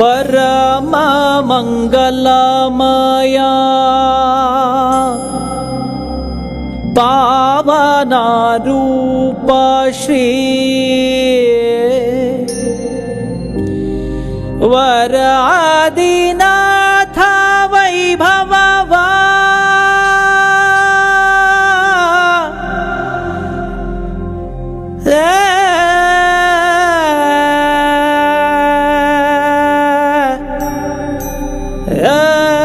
परममङ्गलमया पावनारूप Shri वरादिनाथ Ah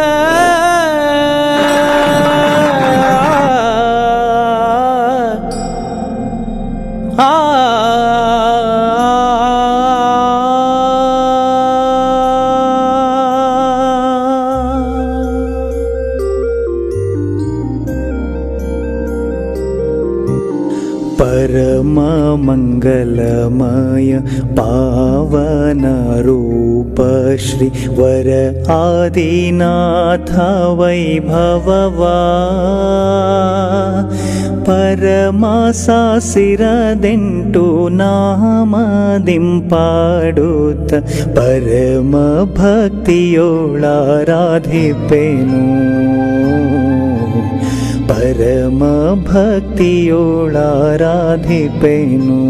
परममङ्गलमय पावनरूप Shri वर आदिनाथ वैभववा। परमा नामदिम्पाडुत परमभक्तियोळाराधिपेनु പരമഭക്തിയോളാരാധിപ്പേനൂ